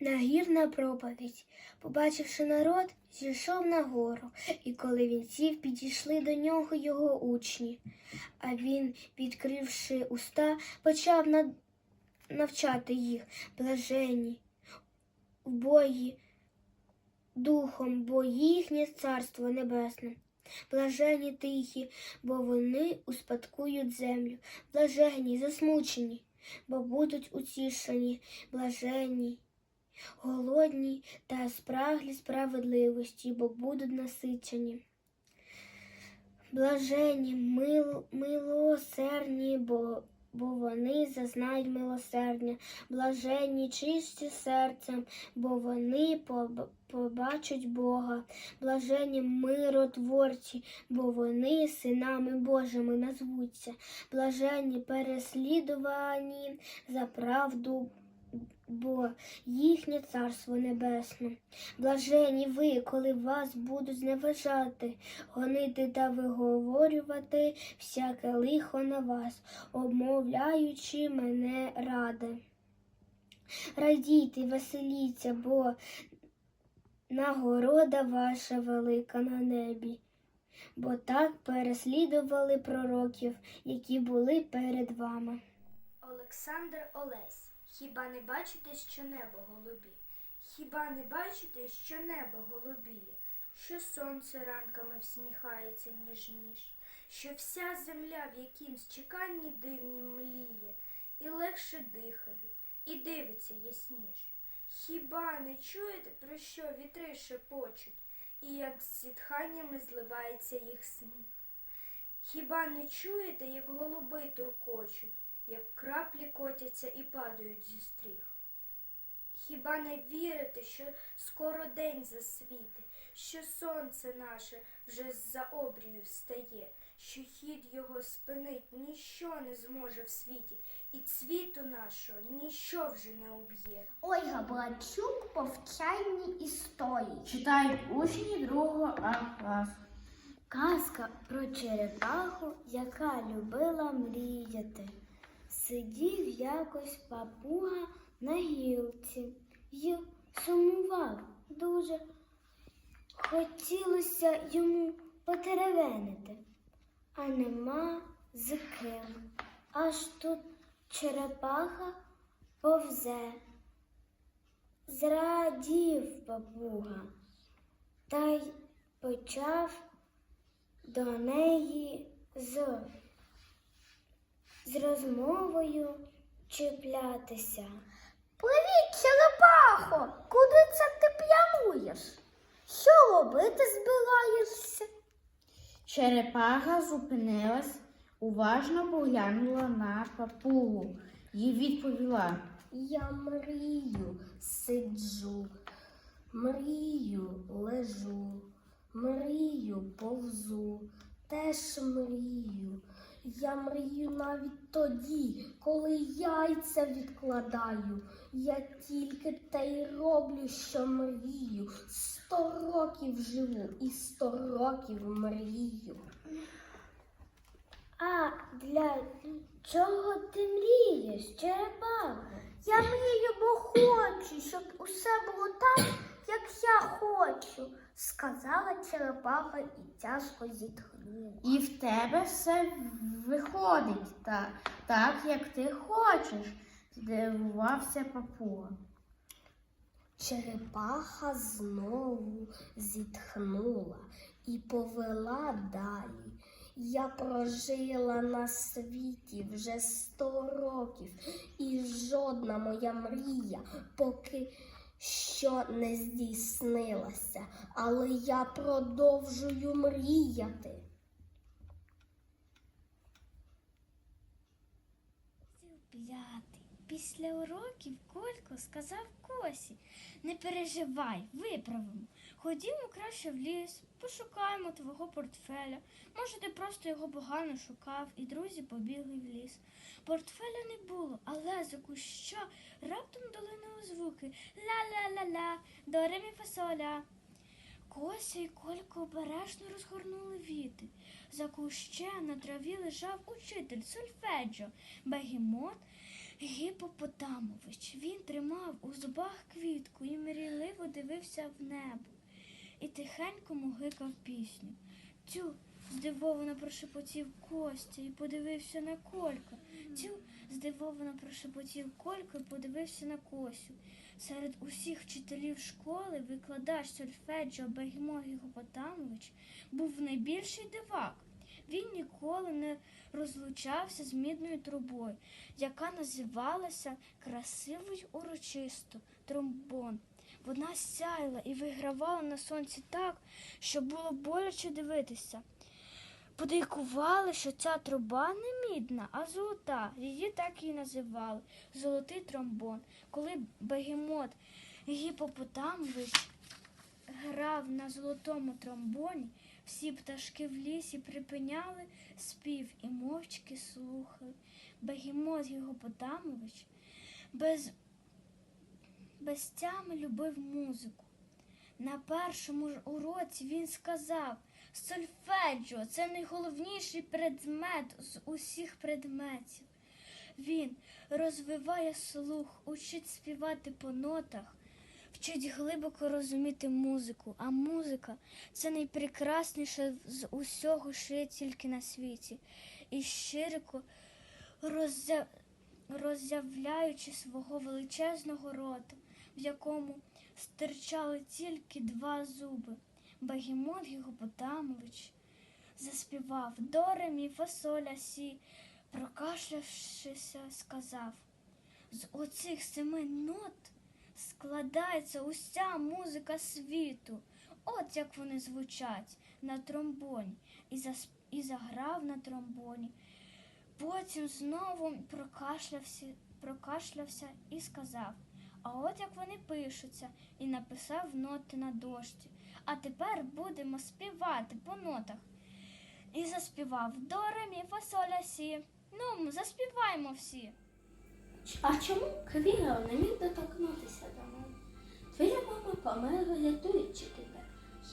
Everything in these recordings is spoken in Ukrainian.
Нагірна проповідь. Побачивши народ, зійшов на гору, і коли він сів, підійшли до нього його учні. А він, відкривши уста, почав навчати їх блаженні, в бої духом, бо їхнє царство небесне. Блажені тихі, бо вони успадкують землю. Блажені, засмучені, бо будуть утішені, блажені, голодні та спраглі справедливості, бо будуть насичені. Блажені, мил, милосердні, бо, бо вони зазнають милосердя. Блажені, чисті серцем, бо вони побачать Бога. Блажені миротворці, бо вони синами Божими назвуться. Блажені переслідувані за правду, бо їхнє царство небесне. Блажені ви, коли вас будуть зневажати, гонити та виговорювати всяке лихо на вас, обмовляючи мене ради. Радійте, веселіться, бо нагорода ваша велика на небі. Бо так переслідували пророків, які були перед вами. Олександр Олесь. Хіба не бачите, що небо голубі? Хіба не бачите, що небо голубіє, що сонце ранками всміхається ніжніш, що вся земля в якимсь чеканні дивнім мліє, і легше дихає, і дивиться ясніш. Хіба не чуєте, про що вітри шепочуть, і як з зітханнями зливається їх сміх? Хіба не чуєте, як голуби туркочуть, як краплі котяться і падають зі стріх? Хіба не вірите, що скоро день засвіти, що сонце наше вже з-за обрію встає, що хід його спинить ніщо не зможе в світі, і цвіту нашого ніщо вже не уб'є. Ольга Бладчук повчальні історії. Читають учні другого А класу. Казка про черепаху, яка любила мріяти. Сидів якось папуга на гілці й сумував дуже. Хотілося йому потеревенити, а нема з ким. Аж тут черепаха повзе. Зрадів папуга та й почав до неї з, з розмовою чіплятися. Привіт, черепахо! Куди це ти прямуєш? Що робити збираєшся? Черепаха зупинилась, уважно поглянула на папугу і відповіла. Я мрію, сиджу, мрію, лежу, мрію, повзу, теж мрію. Я мрію навіть тоді, коли яйця відкладаю. Я тільки те й роблю, що мрію. Сто років живу і сто років мрію. А для чого ти мрієш, черепаха? Я мрію, бо хочу, щоб усе було так, сказала черепаха і тяжко зітхнула. І в тебе все виходить та, так, як ти хочеш, здивувався папуга. Черепаха знову зітхнула і повела далі. Я прожила на світі вже сто років, і жодна моя мрія поки що не здійснилася, але я продовжую мріяти. П'ятий. Після уроків Колько сказав Косі, не переживай, виправимо. Ходімо краще в ліс, пошукаємо твого портфеля. Може, ти просто його погано шукав, і друзі побігли в ліс. Портфеля не було, але за куща раптом долинули звуки ла-ла-ла-ла, до ре мі фа соль, ля. Кося і Колька обережно розгорнули віти. За куща на траві лежав учитель сольфеджо, бегемот Гіпопотамович. Він тримав у зубах квітку і мрійливо дивився в небо, і тихенько мугикав пісню. Тю, здивовано прошепотів Костя і подивився на Колька. Тю, здивовано прошепотів Колька і подивився на Косю. Серед усіх вчителів школи викладач сольфеджіо Бегімог Гіпотамович був найбільший дивак. Він ніколи не розлучався з мідною трубою, яка називалася красиво урочисто тромбон. Вона сяяла і вигравала на сонці так, що було боляче дивитися. Подейкували, що ця труба не мідна, а золота. Її так і називали золотий тромбон. Коли бегемот Гіпопотамович грав на золотому тромбоні, всі пташки в лісі припиняли спів і мовчки слухали. Бегемот Гіпопотамович без, без тями любив музику. На першому ж уроці він сказав Сольфеджіо це найголовніший предмет з усіх предметів. Він розвиває слух, учить співати по нотах, вчить глибоко розуміти музику, а музика це найпрекрасніше з усього, що є тільки на світі, і широко роззя... роззявляючи свого величезного рота, в якому стирчали тільки два зуби. Бегемот Гіпопотамович заспівав до ре мі фасоля сі, прокашлявшися, сказав. З оцих семи нот складається уся музика світу. От як вони звучать на тромбоні. І, засп... і заграв на тромбоні. Потім знову прокашлявся, прокашлявся і сказав. А от як вони пишуться, і написав ноти на дошці. А тепер будемо співати по нотах. І заспівав до ре мі фа соль ля сі. Ну, заспіваємо всі. А чому Квіра не міг доторкнутися до мене? Твоя мама померла, рятуючи тебе.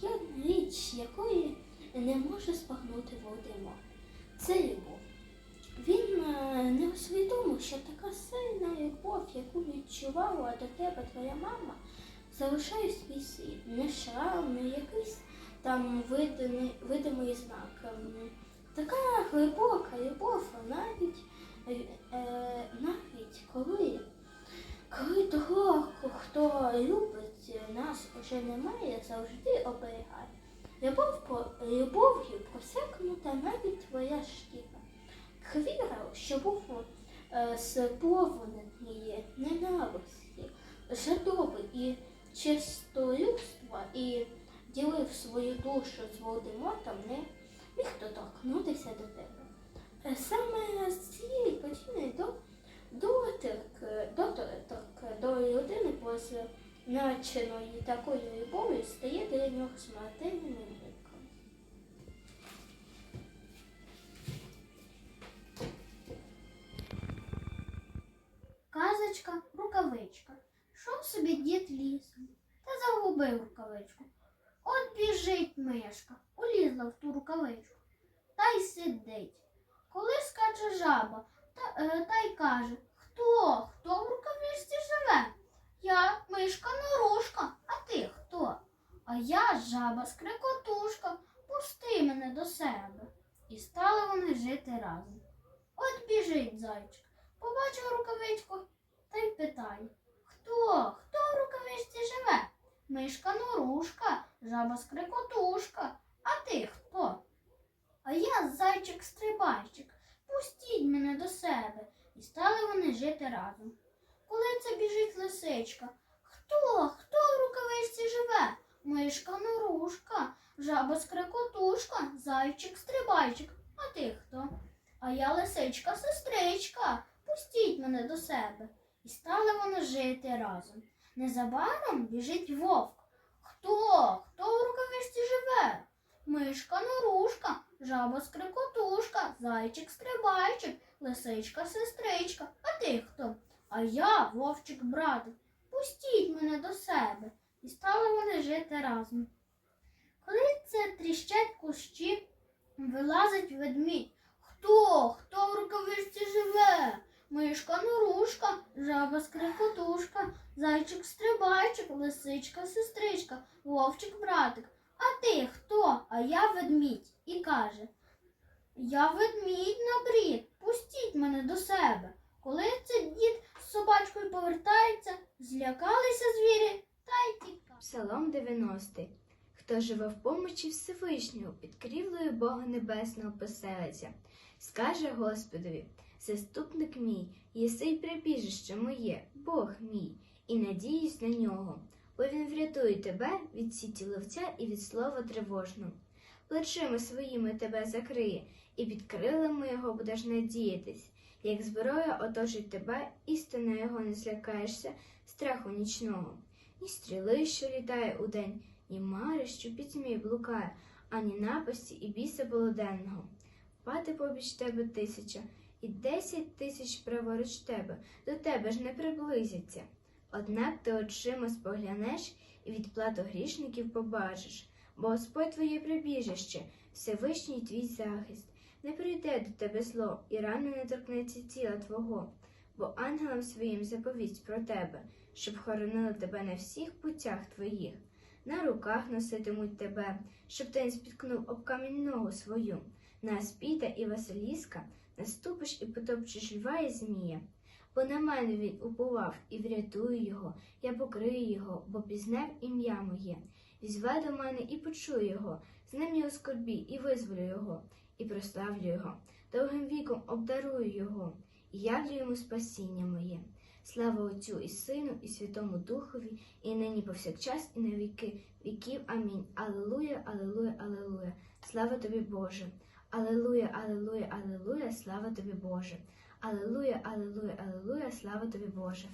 Є річ, якої не може спагнути Володимир. Це любов. Він е, не усвідомив, що така сильна любов, яку відчувала до тебе твоя мама, залишає свій слід. Не шрам, не якийсь там видимий, видимий знак. Ем, Така глибока любов, навіть е, навіть коли, коли того, хто любить нас вже немає, завжди оберігає. Любов, по- любов'ю просякнута навіть твоя шкіра. Хвіра, що був е, сповнений ненависті, жадоби і чистолюбства і ділив свою душу з Володимиром, не міг доторкнутися до тебе. Е, Саме з цієї причини до доторк, доторк до людини позначеної такою любов'ю стає для нього смертельним викликом. Казочка, рукавичка. Шов собі дід лісом та загубив рукавичку. От біжить мишка, улізла в ту рукавичку та й сидить. Коли скаче жаба, та, е, та й каже Хто? Хто в рукавичці живе? Я мишка Норушка, а ти хто? А я жаба скрикотушка, пусти мене до себе. І стали вони жити разом. От біжить зайчик, побачив рукавичку та й питає Хто? Хто в рукавичці живе? Мишка Норушка, жаба скрикотушка. А ти хто? А я зайчик стрибайчик. Пустіть мене до себе. І стали вони жити разом. Коли це біжить лисичка. Хто? Хто в рукавичці живе? Мишка Норушка, жаба скрикотушка, зайчик стрибайчик. А ти хто? А я лисичка сестричка. Пустіть мене до себе. І стали вони жити разом. Незабаром біжить вовк. Хто? Хто в рукавичці живе? Мишка норушка, жаба скрикотушка, зайчик стрибайчик, лисичка сестричка. А ти хто? А я вовчик братик. Пустіть мене до себе. І стали вони жити разом. Коли це тріщать кущі, вилазить ведмідь. Хто? Хто в рукавичці живе? мишка норушка, жаба скрикотушка, зайчик стрибайчик, лисичка сестричка, вовчик братик. А ти хто? А я ведмідь. І каже Я ведмідь набрід, пустіть мене до себе. Коли це дід з собачкою повертається, злякалися звірі та й тікають. Псалом 90. Хто живе в помочі Всевишнього, під крівлею Бога Небесного поселиться, скаже Господові, заступник мій, єси й прибіжище моє, Бог мій, і надіюсь на нього, бо він врятує тебе від сіті ловця і від слова тривожного. Плечима своїми тебе закриє, і під крилами його будеш надіятись, як зброя оточить тебе, істинно його не злякаєшся, страху нічного. Ні стріли, що літає удень, ні мари, що пітьмі блукає, ані напасті і біса полуденного. Пати побіч тебе тисяча, і десять тисяч праворуч тебе, до тебе ж не приблизяться. Однак ти очима споглянеш і відплату грішників побачиш, бо Господь твоє прибіжище, Всевишній твій захист, не прийде до тебе зло, і рано не торкнеться тіла твого, бо ангелам своїм заповість про тебе щоб хоронили тебе на всіх путях твоїх. На руках носитимуть тебе, щоб ти не спіткнув об камінь ногу свою. На Аспіда і Василіска наступиш і потопчеш льва і змія. Бо на мене він упував і врятую його, я покрию його, бо пізнав ім'я моє. Візве до мене і почую його, з ним я скорбі і визволю його, і прославлю його, довгим віком обдарую його, і явлю йому спасіння моє. Слава Отцю і Сину, і Святому Духові, і нині повсякчас, і на віки віків. Амінь. Алелуя, алелуя, алелуя. Слава тобі, Боже. Алелуя, алелуя, алелуя, слава тобі, Боже. Алелуя, алелуя, алелуя, слава тобі, Боже.